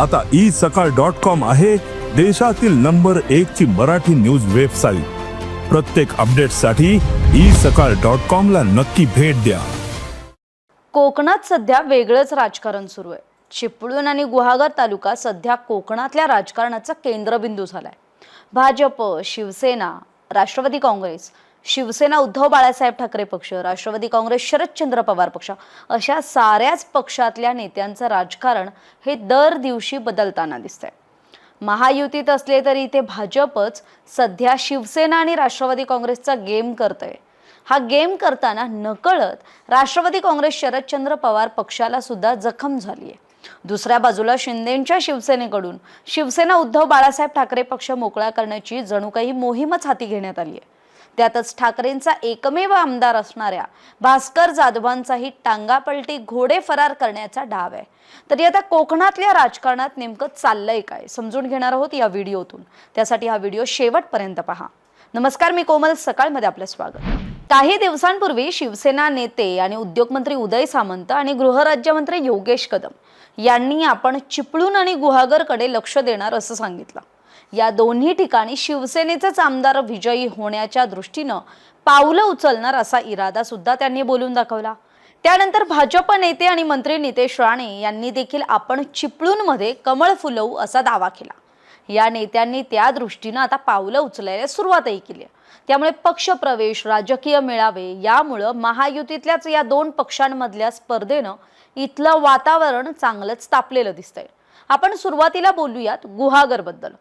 आता ई सकाळ dot com आहे देशातील नंबर एक ची मराठी न्यूज वेबसाईट. प्रत्येक अपडेटसाठी ई सकाळ डॉट कॉम ला नक्की भेट द्या. कोकणात सध्या वेगळंच राजकारण सुरू आहे. चिपळूण आणि गुहागर तालुका सध्या कोकणातल्या राजकारणाचा केंद्रबिंदू झालाय. भाजप शिवसेना राष्ट्रवादी काँग्रेस शिवसेना उद्धव बाळासाहेब ठाकरे पक्ष राष्ट्रवादी काँग्रेस शरदचंद्र पवार पक्ष अशा साऱ्याच पक्षातल्या नेत्यांचं राजकारण हे दर दिवशी बदलताना दिसतंय. महायुतीत असले तरी इथे भाजपच सध्या शिवसेना आणि राष्ट्रवादी काँग्रेसचा गेम करतंय. हा गेम करताना नकळत राष्ट्रवादी काँग्रेस शरदचंद्र पवार पक्षाला सुद्धा जखम झाली आहे दुसऱ्या बाजूला शिंदेंच्या शिवसेनेकडून शिवसेना उद्धव बाळासाहेब ठाकरे पक्ष मोकळा करण्याची जणू काही मोहीमच हाती घेण्यात आली आहे त्यातच ठाकरेंचा एकमेव आमदार असणाऱ्या भास्कर जाधवांचाही टांगापलटी घोडे फरार करण्याचा डाव आहे. तरी आता कोकणातल्या राजकारणात नेमकं चाललंय काय? समजून घेणार आहोत या व्हिडिओतून. त्यासाठी हा व्हिडिओ शेवटपर्यंत पहा. नमस्कार मी कोमल. सकाळमध्ये आपलं स्वागत. काही दिवसांपूर्वी शिवसेना नेते आणि उद्योगमंत्री उदय सामंत आणि गृहराज्यमंत्री योगेश कदम यांनी आपण चिपळूण आणि गुहागरकडे लक्ष देणार असं सांगितलं. या दोन्ही ठिकाणी शिवसेनेचेच आमदार विजयी होण्याच्या दृष्टीनं पावलं उचलणार असा इरादा सुद्धा त्यांनी बोलून दाखवला. त्यानंतर भाजप नेते आणि मंत्री नितेश राणे यांनी देखील आपण चिपळूणमध्ये कमळ फुलवू असा दावा केला. या नेत्यांनी त्या दृष्टीनं आता पावलं उचलायला सुरुवातही केली त्यामुळे पक्षप्रवेश राजकीय मेळावे यामुळं महायुतीतल्याच या दोन पक्षांमधल्या स्पर्धेनं इथलं वातावरण चांगलंच तापलेलं दिसतंय. आपण सुरुवातीला बोलूयात गुहागरबद्दल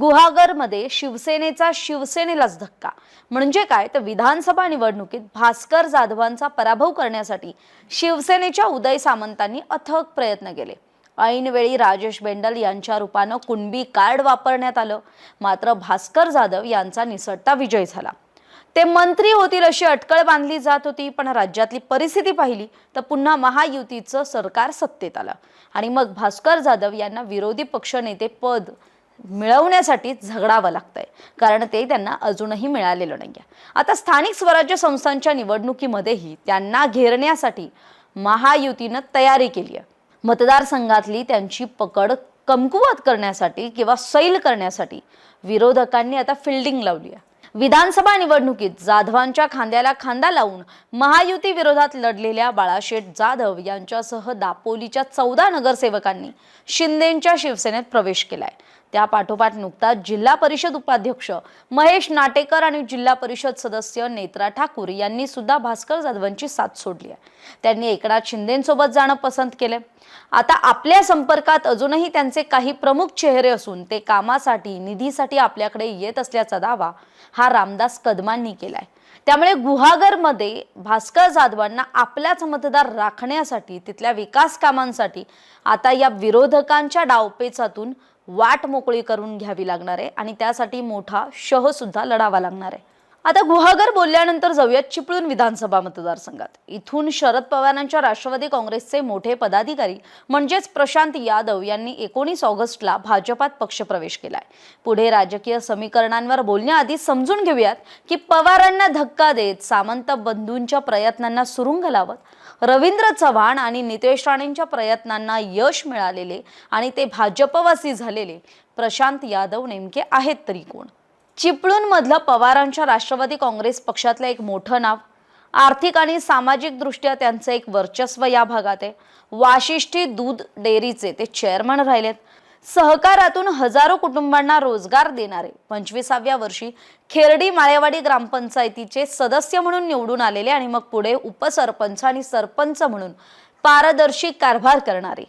गुहागरमध्ये शिवसेनेचा शिवसेनेलाच धक्का. म्हणजे काय? तर विधानसभा निवडणुकीत भास्कर जाधवांचा पराभव करण्यासाठी शिवसेनेच्या उदय सामंतांनी अथक प्रयत्न केले. ऐनवेळी राजेश बेंडल यांच्या रूपानं कुणबी कार्ड वापरण्यात आलं. मात्र भास्कर जाधव यांचा निसटता विजय झाला. ते मंत्री होतील अशी अटकळ बांधली जात होती पण राज्यातली परिस्थिती पाहिली तर पुन्हा महायुतीचं सरकार सत्तेत आलं. आणि मग भास्कर जाधव यांना विरोधी पक्षनेते पद मिळवण्यासाठी झगडावं लागतंय. कारण ते त्यांना अजूनही मिळालेलं नाहीये. आता स्थानिक स्वराज्य संस्थांच्या निवडणुकीमध्येही त्यांना घेरण्यासाठी महायुतीनं तयारी केली आहे मतदारसंघातली त्यांची पकड कमकुवत करण्यासाठी किंवा सैल करण्यासाठी विरोधकांनी आता फिल्डिंग लावली आहे विधानसभा निवडणुकीत जाधवांच्या खांद्याला खांदा लावून महायुती विरोधात लढलेल्या बाळाशेठ जाधव यांच्यासह दापोलीच्या चौदा नगरसेवकांनी शिंदेंच्या शिवसेनेत प्रवेश केलाय. त्या पाठोपाठ नुकताच जिल्हा परिषद उपाध्यक्ष महेश नाटेकर आणि जिल्हा परिषद सदस्य नेत्रा ठाकूर यांनी सुद्धा भास्कर जाधवांची साथ सोडली आहे. त्यांनी एकनाथ शिंदेसोबत जाणं पसंत केले आता आपल्या संपर्कात अजूनही त्यांचे काही प्रमुख चेहरे असून ते कामासाठी निधीसाठी आपल्याकडे येत असल्याचा दावा हा रामदास कदमांनी केलाय. त्यामुळे गुहागरमध्ये भास्कर जाधवांना आपल्याच मतदार राखण्यासाठी तिथल्या विकास कामांसाठी आता या विरोधकांच्या डावपेचातून वाट मोकळी करून घ्यावी लागणार आहे आणि त्यासाठी मोठा शह सुद्धा लढावा लागणार आहे. आता गुहागर बोलल्यानंतर जाऊयात चिपळूण विधानसभा मतदारसंघात. इथून शरद पवारांच्या राष्ट्रवादी काँग्रेसचे मोठे पदाधिकारी म्हणजेच प्रशांत यादव यांनी एकोणीस ऑगस्टला भाजपात पक्षप्रवेश केलाय. पुढे राजकीय समीकरणांवर बोलण्याआधी समजून घेऊयात की पवारांना धक्का देत सामंत बंधूंच्या प्रयत्नांना सुरुंग लावत रवींद्र चव्हाण आणि नितेश राणेंच्या प्रयत्नांना यश मिळालेले आणि ते भाजपवासी झालेले. प्रशांत यादव नेमके आहेत तरी कोण? चिपळूण मधलं पवारांच्या राष्ट्रवादी काँग्रेस पक्षातलं एक मोठं नाव. आर्थिक आणि सामाजिक दृष्ट्या त्यांचं एक वर्चस्व या भागात आहे. वाशिष्ठी दूध डेअरीचे ते चेअरमन राहिलेत. सहकारातून हजारो कुटुंबांना रोजगार देणारे पंचवीसाव्या वर्षी खेरडी माळेवाडी ग्रामपंचायतीचे सदस्य म्हणून निवडून आलेले आणि मग पुढे उपसरपंच आणि सरपंच म्हणून पारदर्शी कारभार करणारे.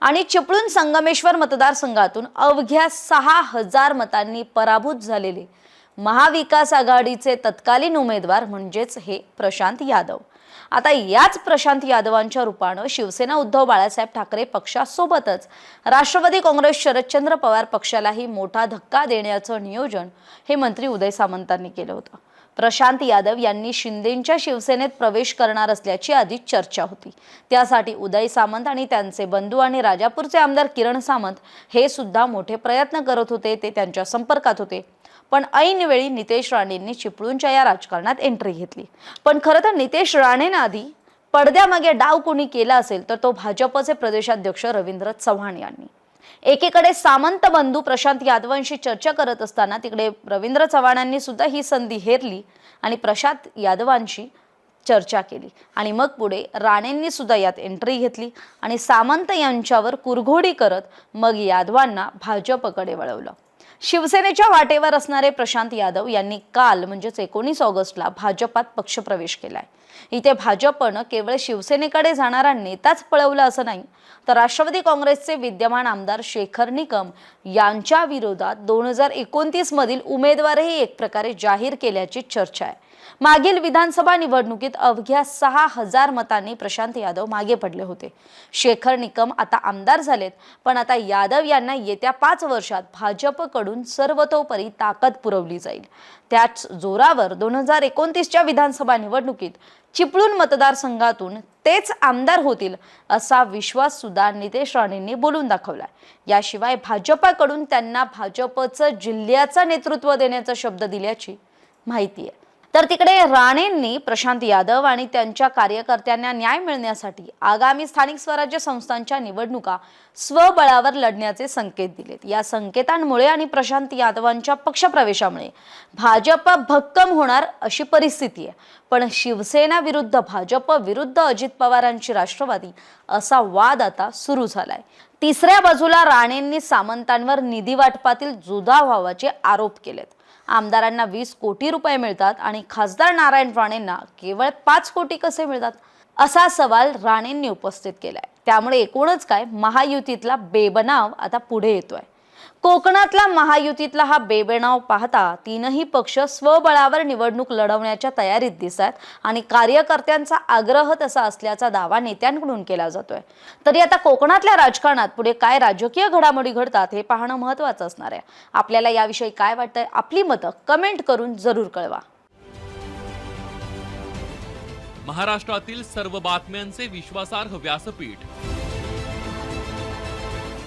आणि चिपळूण संगमेश्वर मतदारसंघातून अवघ्या सहा हजार मतांनी पराभूत झालेले महाविकास आघाडीचे तत्कालीन उमेदवार म्हणजेच हे प्रशांत यादव. आता याच प्रशांत यादवांच्या रूपानं शिवसेना उद्धव बाळासाहेब ठाकरे पक्षासोबतच राष्ट्रवादी काँग्रेस शरदचंद्र पवार पक्षालाही मोठा धक्का देण्याचं नियोजन हे मंत्री उदय सामंतांनी केलं होतं. प्रशांत यादव यांनी शिंदेंच्या शिवसेनेत प्रवेश करणार असल्याची आधीच चर्चा होती. त्यासाठी उदय सामंत आणि त्यांचे बंधू आणि राजापूरचे आमदार किरण सामंत हे सुद्धा मोठे प्रयत्न करत होते ते त्यांच्या संपर्कात होते. पण ऐनवेळी नितेश राणेंनी चिपळूणच्या या राजकारणात एंट्री घेतली. पण खरं तर नितेश राणेंना आधी पडद्यामागे डाव कोणी केला असेल तर तो भाजपचे प्रदेशाध्यक्ष रवींद्र चव्हाण यांनी. एकीकडे सामंत बंधू प्रशांत यादवांशी चर्चा करत असताना तिकडे रवींद्र चव्हाणांनी सुद्धा ही संधी हेरली आणि प्रशांत यादवांशी चर्चा केली. आणि मग पुढे राणेंनी सुद्धा यात एंट्री घेतली आणि सामंत यांच्यावर कुरघोडी करत मग यादवांना भाजपकडे वळवलं. शिवसेनेच्या वाटेवर असणारे प्रशांत यादव यांनी काल म्हणजेच एकोणीस ऑगस्टला भाजपात पक्षप्रवेश केलाय. इथे भाजपनं केवळ शिवसेनेकडे जाणारा नेताच पळवला असं नाही तर राष्ट्रवादी काँग्रेसचे विद्यमान आमदार शेखर निकम यांच्या विरोधात दोन हजार एकोणतीस मधील उमेदवारही एक प्रकारे जाहीर केल्याची चर्चा आहे. मागील विधानसभा निवडणुकीत अवघ्या सहा हजार मतांनी प्रशांत यादव मागे पडले होते. शेखर निकम आता आमदार झालेत पण आता यादव यांना येत्या पाच वर्षात भाजपकडून सर्वतोपरी ताकद पुरवली जाईल. त्याच जोरावर दोन हजार एकोणतीसच्या विधानसभा निवडणुकीत चिपळूण मतदारसंघातून तेच आमदार होतील असा विश्वास सुद्धा नितेश राणेंनी बोलून दाखवलाय. याशिवाय भाजपाकडून त्यांना भाजपचं जिल्ह्याचं नेतृत्व देण्याचा शब्द दिल्याची माहिती आहे. तर तिकडे राणेंनी प्रशांत यादव आणि त्यांच्या कार्यकर्त्यांना न्याय मिळण्यासाठी आगामी स्थानिक स्वराज्य संस्थांच्या निवडणुका स्वबळावर लढण्याचे संकेत दिलेत. या संकेतांमुळे आणि प्रशांत यादवांच्या पक्षप्रवेशामुळे भाजप भक्कम होणार अशी परिस्थिती आहे. पण शिवसेना विरुद्ध भाजप विरुद्ध अजित पवारांची राष्ट्रवादी असा वाद आता सुरू झालाय. तिसऱ्या बाजूला राणेंनी सामंतांवर निधी वाटपातील जुदा व्हावाचे आरोप केलेत. आमदारांना वीस कोटी रुपये मिळतात आणि खासदार नारायण राणेंना केवळ पाच कोटी कसे मिळतात? असा सवाल राणेंनी उपस्थित केलाय. त्यामुळे एकूणच काय? महायुतीतला बेबनाव आता पुढे येतोय. कोकणातला महायुतीतला हा बेबेणाव पाहता तीनही पक्ष स्वबळावर निवडणूक लढवण्याच्या तयारीत दिसत आणि कार्यकर्त्यांचा आग्रह तसा असल्याचा दावा नेत्यांकडून केला जातोय. तरी आता कोकणातल्या राजकारणात पुढे काय राजकीय घडामोडी घडतात हे पाहणं महत्वाचं असणार आहे. आपल्याला याविषयी काय वाटतंय आपली मतं कमेंट करून जरूर कळवा. महाराष्ट्रातील सर्व बातम्यांचे विश्वासार्ह व्यासपीठ